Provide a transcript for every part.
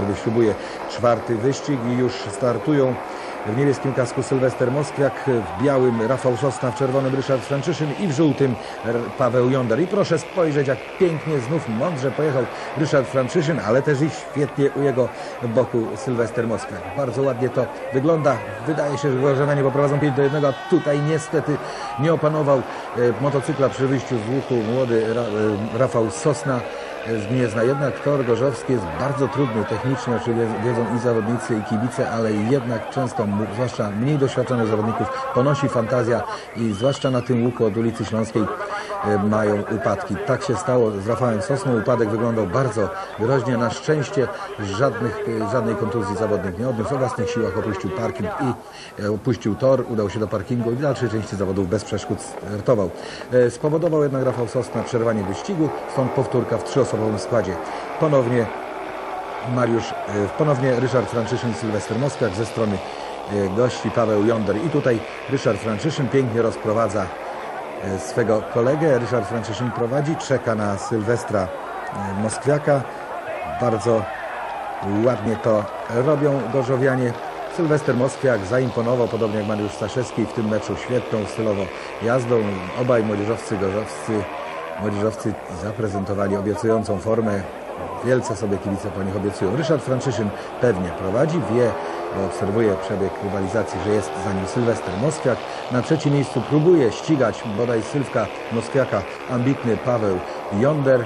Wyśrubuje czwarty wyścig i już startują w niebieskim kasku Sylwester Moskwiak, w białym Rafał Sosna, w czerwonym Ryszard Franczyszyn i w żółtym Paweł Jonder. I proszę spojrzeć, jak pięknie znów mądrze pojechał Ryszard Franczyszyn, ale też i świetnie u jego boku Sylwester Moskwiak. Bardzo ładnie to wygląda. Wydaje się, że Gorzowianie poprowadzą 5 do 1, a tutaj niestety nie opanował e, motocykla przy wyjściu z łuku młody e, Rafał Sosna z Gniezna. Jednak tor gorzowski jest bardzo trudny technicznie, oczywiście wiedzą i zawodnicy, i kibice, ale jednak często, zwłaszcza mniej doświadczonych zawodników, ponosi fantazja i zwłaszcza na tym łuku od ulicy Śląskiej e, mają upadki. Tak się stało z Rafałem Sosną. Upadek wyglądał bardzo groźnie. Na szczęście żadnych, e, żadnej kontuzji zawodnik nie odniósł. O własnych siłach opuścił parking i e, opuścił tor, udał się do parkingu i w dalszej części zawodów bez przeszkód startował. Spowodował jednak Rafał Sosna przerwanie wyścigu, stąd powtórka w trzyosobowym składzie. Ponownie Mariusz, ponownie Ryszard Franczyszyn i Sylwester Moskwiak ze strony gości Paweł Jonder. I tutaj Ryszard Franczyszyn pięknie rozprowadza e, swego kolegę. Ryszard Franczyszyn prowadzi, czeka na Sylwestra e, Moskwiaka. Bardzo ładnie to robią gorzowianie. Sylwester Moskwiak zaimponował, podobnie jak Mariusz Staszewski w tym meczu świetną stylowo jazdą. Obaj młodzieżowcy gorzowscy, młodzieżowcy zaprezentowali obiecującą formę. Wielce sobie kibice po nich obiecują. Ryszard Franczyszyn pewnie prowadzi, wie, bo obserwuje przebieg rywalizacji, że jest za nim Sylwester Moskwiak. Na trzecim miejscu próbuje ścigać bodaj Sylwka Moskwiaka ambitny Paweł Jonder,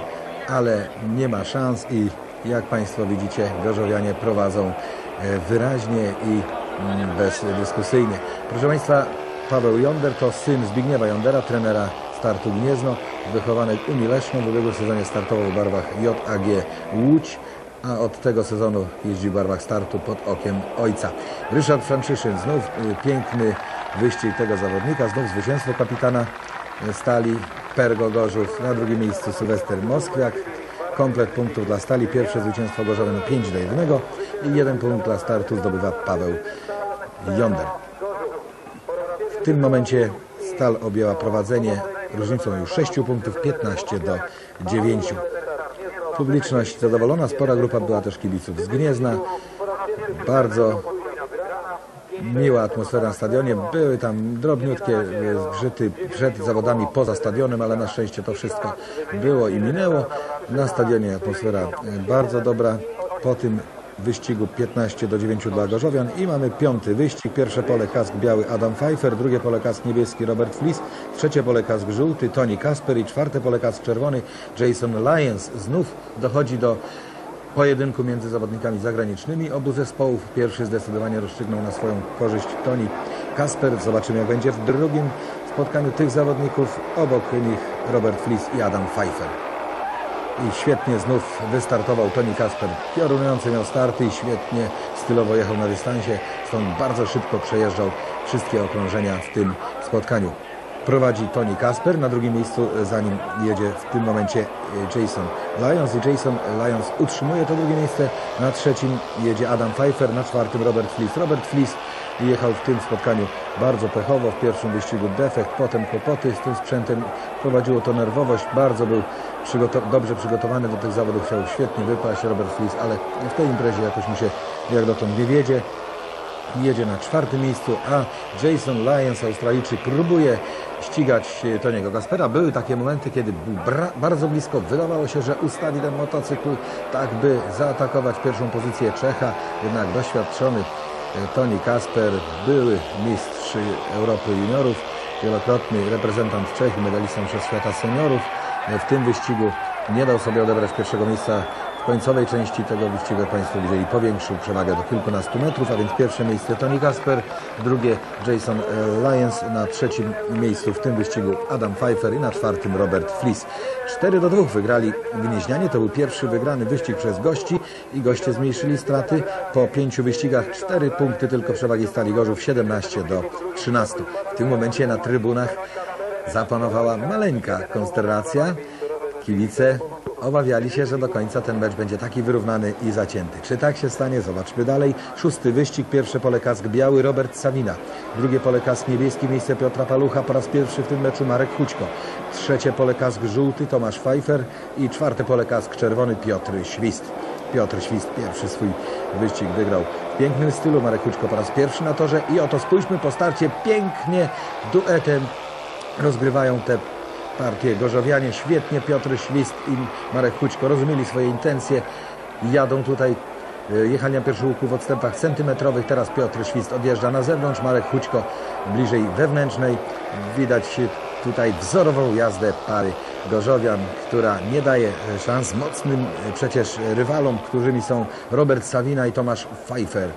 ale nie ma szans i jak Państwo widzicie, Gorzowianie prowadzą e, wyraźnie i mm, bezdyskusyjnie. Proszę Państwa, Paweł Jonder to syn Zbigniewa Jondera, trenera startu Gniezno, wychowany w Unii w ubiegłym sezonie startował w barwach JAG Łódź, a od tego sezonu jeździ w barwach startu pod okiem ojca. Ryszard Franczyszyn, znów y, piękny wyścig tego zawodnika, znów zwycięstwo kapitana y, Stali Pergo Gorzów, na drugim miejscu Sylwester Moskwiak, komplet punktów dla Stali, pierwsze zwycięstwo Gorzowian 5 do 1 i jeden punkt dla startu zdobywa Paweł Jonder. W tym momencie Stal objęła prowadzenie różnicą już 6 punktów 15 do 9. Publiczność zadowolona, spora grupa była też kibiców z Gniezna. Bardzo miła atmosfera na stadionie. Były tam drobniutkie e, zgrzyty przed zawodami poza stadionem, ale na szczęście to wszystko było i minęło. Na stadionie atmosfera e, bardzo dobra. Po tym wyścigu 15 do 9 dla Gorzowian i mamy piąty wyścig. Pierwsze pole kask biały Adam Pfeiffer, drugie pole kask niebieski Robert Flis, trzecie pole kask żółty Tony Kasper i czwarte pole kask czerwony Jason Lyons. Znów dochodzi do pojedynku między zawodnikami zagranicznymi obu zespołów. Pierwszy zdecydowanie rozstrzygnął na swoją korzyść Toni Kasper. Zobaczymy jak będzie w drugim spotkaniu tych zawodników. Obok nich Robert Flis i Adam Pfeiffer. I świetnie znów wystartował Toni Kasper. Piorunujący miał starty i świetnie stylowo jechał na dystansie. Stąd bardzo szybko przejeżdżał wszystkie okrążenia w tym spotkaniu. Prowadzi Toni Kasper, na drugim miejscu za nim jedzie w tym momencie e, Jason Lyons i Jason Lyons utrzymuje to drugie miejsce. Na trzecim jedzie Adam Pfeiffer, na czwartym Robert Flis. Robert Flis jechał w tym spotkaniu bardzo pechowo. W pierwszym wyścigu defekt, potem kłopoty z tym sprzętem. Prowadziło to nerwowość. Bardzo był dobrze przygotowany do tych zawodów. Chciał świetnie wypaść Robert Flis, ale w tej imprezie jakoś mu się jak dotąd nie wiedzie jedzie na czwartym miejscu, a Jason Lyons, Australijczyk, próbuje ścigać Toniego Gaspera. Były takie momenty, kiedy był bardzo blisko. Wydawało się, że ustawi ten motocykl tak, by zaatakować pierwszą pozycję Czecha. Jednak doświadczony Toni Kasper, były mistrz Europy juniorów, wielokrotny reprezentant Czech i medalista Mistrzostw Świata seniorów. W tym wyścigu nie dał sobie odebrać pierwszego miejsca końcowej części tego wyścigu, jak Państwo widzieli, powiększył przewagę do kilkunastu metrów, a więc pierwsze miejsce Tony Kasper, drugie Jason e, Lyons, na trzecim miejscu w tym wyścigu Adam Pfeiffer i na czwartym Robert Flis. 4 do 2 wygrali Gnieźnianie, to był pierwszy wygrany wyścig przez gości i goście zmniejszyli straty. Po pięciu wyścigach 4 punkty tylko przewagi Stali Gorzów, 17 do 13. W tym momencie na trybunach zapanowała maleńka konsternacja. Kibice obawiali się, że do końca ten mecz będzie taki wyrównany i zacięty. Czy tak się stanie? Zobaczmy dalej. Szósty wyścig, pierwsze pole kask biały Robert Savina. Drugie pole kask niebieski, miejsce Piotra Palucha. Po raz pierwszy w tym meczu Marek Hućko. Trzecie pole kask żółty Tomasz Pfeiffer i czwarte pole kask czerwony Piotr Świst. Piotr Świst pierwszy swój wyścig wygrał w pięknym stylu. Marek Huczko po raz pierwszy na torze i oto spójrzmy po starcie pięknie duetem rozgrywają te partie Gorzowianie. Świetnie Piotr Świst i Marek Huczko rozumieli swoje intencje. Jadą tutaj e, pierwszym łuku w odstępach centymetrowych. Teraz Piotr Świst odjeżdża na zewnątrz. Marek Huczko bliżej wewnętrznej. Widać tutaj wzorową jazdę pary Gorzowian, która nie daje szans mocnym e, przecież rywalom, którymi są Robert Savina i Tomasz Pfeiffer.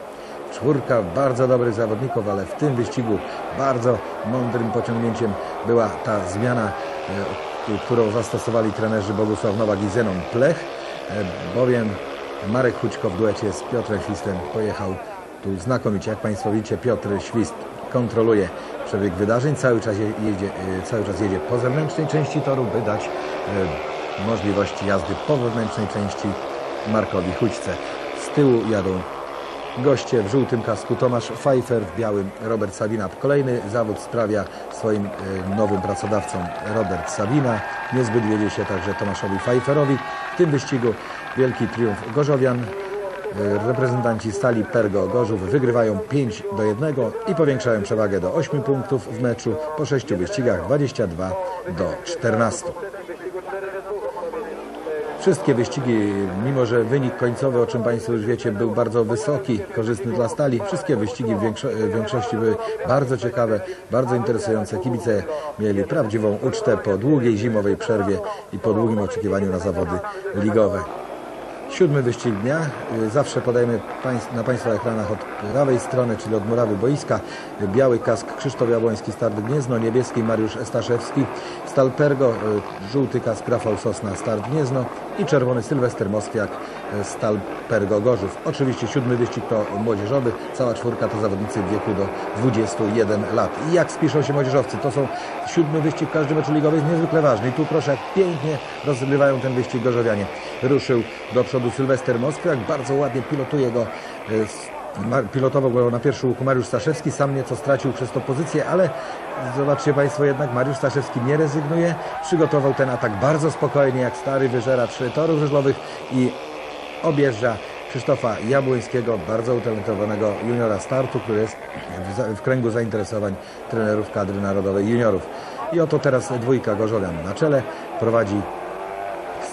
Czwórka bardzo dobrych zawodników, ale w tym wyścigu bardzo mądrym pociągnięciem była ta zmiana, e, którą zastosowali trenerzy Bogusław Nowak i Zenon Plech, e, bowiem Marek Hućko w duecie z Piotrem Świstem pojechał tu znakomicie. Jak Państwo widzicie, Piotr Świst kontroluje przebieg wydarzeń, cały czas jedzie, e, cały czas jedzie po zewnętrznej części toru, by dać możliwość jazdy po wewnętrznej części Markowi Hućce. Z tyłu jadą Goście w żółtym kasku Tomasz Pfeiffer, w białym Robert Sabina. Kolejny zawód sprawia swoim e, nowym pracodawcom Robert Sabina. Niezbyt wiedzie się także Tomaszowi Pfeifferowi. W tym wyścigu wielki triumf Gorzowian. E, reprezentanci Stali Pergo Gorzów wygrywają 5 do 1 i powiększają przewagę do 8 punktów w meczu po 6 wyścigach 22 do 14. Wszystkie wyścigi, mimo że wynik końcowy, o czym Państwo już wiecie, był bardzo wysoki, korzystny dla stali, wszystkie wyścigi w, większo w większości były bardzo ciekawe, bardzo interesujące. Kibice mieli prawdziwą ucztę po długiej zimowej przerwie i po długim oczekiwaniu na zawody ligowe. Siódmy wyścig dnia. Zawsze podajemy na Państwa ekranach od prawej strony, czyli od murawy boiska. Biały kask Krzysztof Jabłoński, Start Gniezno, niebieski Mariusz Staszewski, Stalpergo, y, żółty kask Rafał Sosna, Start Gniezno i czerwony Sylwester Moskwiak, y, Stalpergo Gorzów. Oczywiście siódmy wyścig to młodzieżowy, cała czwórka to zawodnicy w wieku do 21 lat. I jak spiszą się młodzieżowcy? To są siódmy wyścig w każdym meczu ligowy jest niezwykle ważny. I tu proszę, jak pięknie rozgrywają ten wyścig gorzowianie. Ruszył do przodu przodu Sylwester Moskwiak, bardzo ładnie pilotuje go e, pilotował go na pierwszy łuku Mariusz Staszewski, sam nieco stracił przez to pozycję, ale zobaczcie Państwo jednak Mariusz Staszewski nie rezygnuje, przygotował ten atak bardzo spokojnie, jak stary wyżeracz torów żeżlowych i objeżdża Krzysztofa Jabłońskiego, bardzo utalentowanego juniora startu, który jest w kręgu zainteresowań trenerów kadry narodowej juniorów. I oto teraz dwójka Gorzowian na czele, prowadzi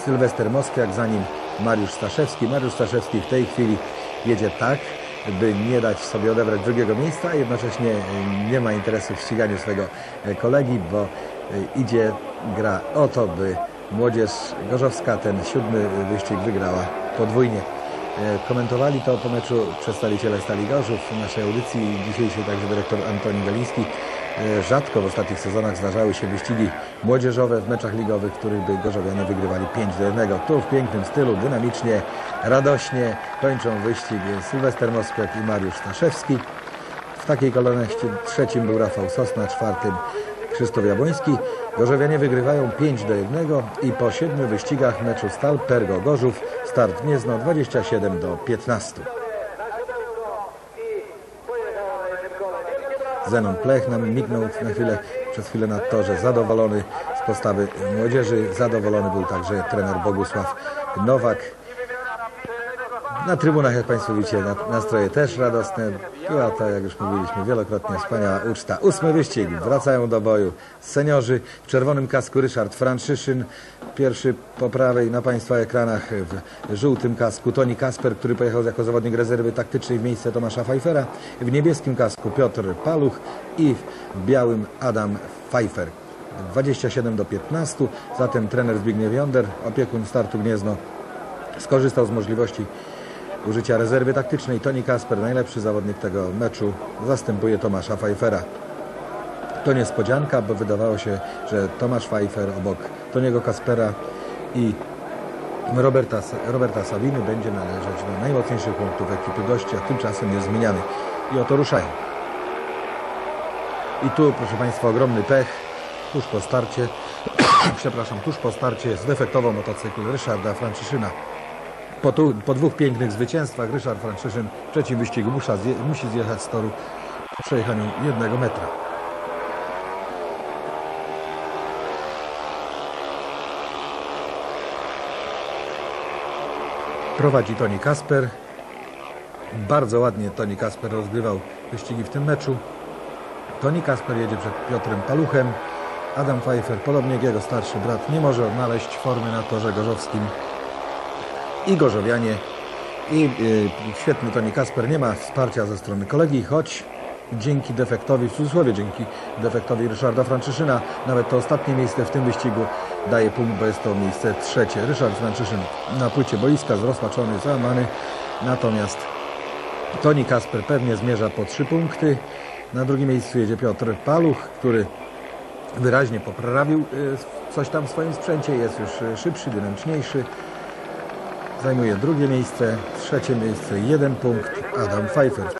Sylwester Moskwiak, za nim Mariusz Staszewski. Mariusz Staszewski w tej chwili jedzie tak, by nie dać sobie odebrać drugiego miejsca, a jednocześnie nie ma interesu w ściganiu swojego kolegi, bo idzie gra o to, by młodzież gorzowska ten siódmy wyścig wygrała podwójnie. Komentowali to po meczu przedstawiciele Stali Gorzów w naszej audycji dzisiejszej także dyrektor Antoni Galiński. E, rzadko w ostatnich sezonach zdarzały się wyścigi młodzieżowe w meczach ligowych, w których by Gorzowianie wygrywali 5 do 1. Tu w pięknym stylu, dynamicznie, radośnie kończą wyścig Sylwester Moskwiak i Mariusz Staszewski. W takiej kolejności trzecim był Rafał Sosna, czwartym Krzysztof Jabłoński. Gorzowianie wygrywają 5 do 1 i po siedmiu wyścigach meczu Stal Pergo Gorzów start Gniezno 27 do 15. Zenon Plech nam mignął na chwilę, przez chwilę na torze, zadowolony z postawy młodzieży. Zadowolony był także trener Bogusław Nowak. Na trybunach, jak Państwo widzicie, nastroje też radosne. Była to, jak już mówiliśmy wielokrotnie, wspaniała uczta. Ósmy wyścig. Wracają do boju seniorzy. W czerwonym kasku Ryszard Franszyszyn. Pierwszy po prawej na Państwa ekranach w żółtym kasku Toni Kasper, który pojechał jako zawodnik rezerwy taktycznej w miejsce Tomasza Pfeiffera. W niebieskim kasku Piotr Paluch i w białym Adam Pfeiffer. 27 do 15. Zatem trener Zbigniew Jonder, opiekun startu Gniezno, skorzystał z możliwości użycia rezerwy taktycznej. Toni Kasper, najlepszy zawodnik tego meczu, zastępuje Tomasza Pfeiffera. To niespodzianka, bo wydawało się, że Tomasz Pfeiffer obok Toniego Kaspera i Roberta, Roberta Saviny będzie należeć do najmocniejszych punktów ekipy gościa, tymczasem jest zmieniany. I oto ruszają. I tu, proszę Państwa, ogromny pech. Tuż po starcie, przepraszam, tuż po starcie zdefektował motocykl Ryszarda Francyszyna. Po, tu, po dwóch pięknych zwycięstwach Ryszard Franciszyn w trzecim wyścigu zje, musi zjechać z toru po przejechaniu jednego metra. Prowadzi Toni Kasper. Bardzo ładnie Toni Kasper rozgrywał wyścigi w tym meczu. Toni Kasper jedzie przed Piotrem Paluchem. Adam Pfeiffer, podobnie jak jego starszy brat, nie może odnaleźć formy na torze gorzowskim. I gorzowianie, i y, świetny Toni Kasper nie ma wsparcia ze strony kolegi, choć dzięki defektowi, w cudzysłowie dzięki defektowi Ryszarda Franciszyn'a, nawet to ostatnie miejsce w tym wyścigu daje punkt, bo jest to miejsce trzecie. Ryszard Franciszyn na płycie boiska, zrozpaczony, załamany, natomiast Toni Kasper pewnie zmierza po trzy punkty. Na drugim miejscu jedzie Piotr Paluch, który wyraźnie poprawił y, coś tam w swoim sprzęcie, jest już y, szybszy, dynamiczniejszy. Zajmuje drugie miejsce, trzecie miejsce, jeden punkt Adam Pfeiffer.